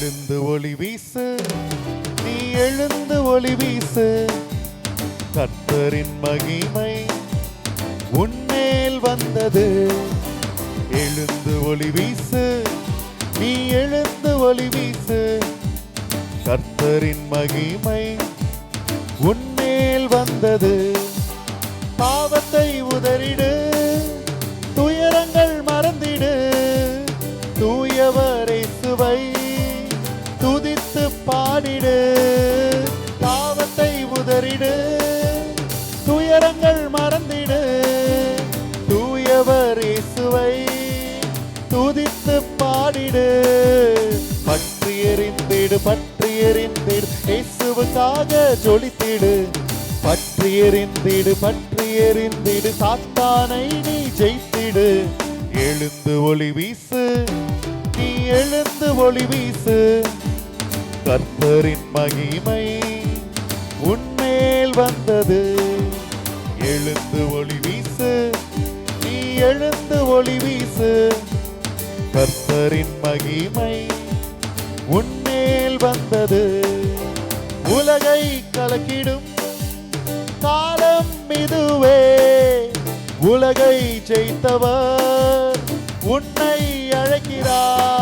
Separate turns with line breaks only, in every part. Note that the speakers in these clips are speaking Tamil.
எழுந்து ஒளி வீசு. நீ எழுந்து ஒளி வீசு. கத்தரின் மகிமை உன்மேல் வந்தது. எழுந்து ஒளி வீசு. நீ எழுந்து ஒளி வீசு. கர்த்தரின் மகிமை உன்மேல் வந்தது. பாவத்தை உதறிடு. துயரங்கள் மறந்திடு. தூயவரை சுவை. துதித்து பாடிடு பாவத்தை உதறிடு துயரங்கள் மறந்திடு. தூயவர் இசுவை துதித்து பாடிடு பற்றி எறிந்திடு பற்றி எறிந்திடு இயேசுவுக்காக ஜொலித்திடு பற்றி எறிந்திடு பற்றி எறிந்திடு சாத்தானை நீ ஜெயித்திடு. எழுந்து ஒளி வீசு நீ எழுந்து ஒளி வீசு. கர்த்தரின் மகிமை உன்மேல் வந்தது. எழுந்து ஒளி வீசு நீ எழுந்து ஒளி வீசு. கர்த்தரின் மகிமை உன்மேல் வந்தது. உலகை கலக்கிடும் காலம் இதுவே. உலகை ஜெயித்தவர் உன்னை அழைக்கிறார்.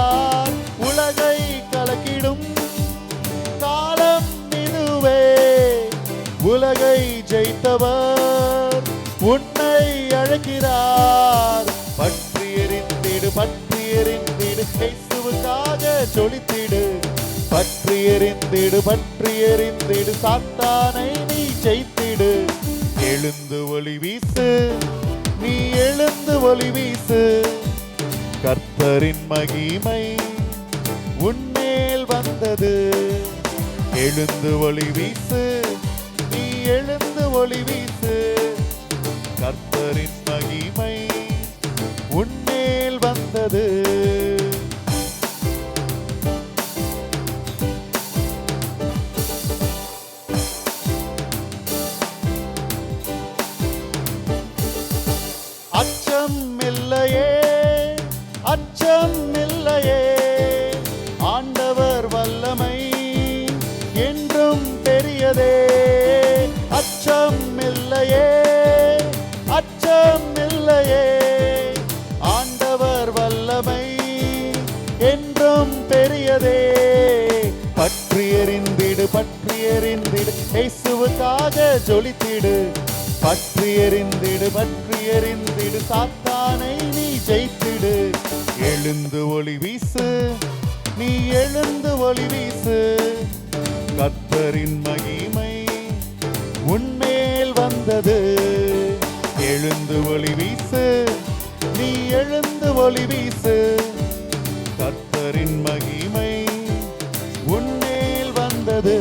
உலகை ஜெயித்தவர். உன்னை அழைக்கிறார். பற்றி எறிந்திடு பற்றி எறிந்திடு இயேசுவுக்காக ஜொலித்திடு. பற்றி எறிந்திடு பற்றி எறிந்திடு சாத்தானை நீ ஜெயித்திடு. எழுந்து ஒளி வீசு நீ எழுந்து ஒளி வீசு. கர்த்தரின் மகிமை உன்மேல் வந்தது. எழுந்து ஒளி வீசு எழுந்து ஒளி வீசு. கர்த்தரின் மகிமை உன்மேல் வந்தது. அச்சம் இல்லையே அச்சம் என்றும் பெரியதே. பற்றி எறிந்திடு பற்றி எறிந்திடு இயேசுவுக்காக ஜொலித்திடு. பற்றி எறிந்திடு பற்றி எறிந்திடு சாத்தானை நீ ஜெயித்திடு. எழுந்து ஒளி வீசு நீ எழுந்து ஒளி வீசு. கத்தரின் மகிமை உன்மேல் வந்தது. எழுந்து ஒளி வீசு நீ எழுந்து ஒளி வீசு. கர்த்தரின் மகிமை உன்மேல் வந்தது.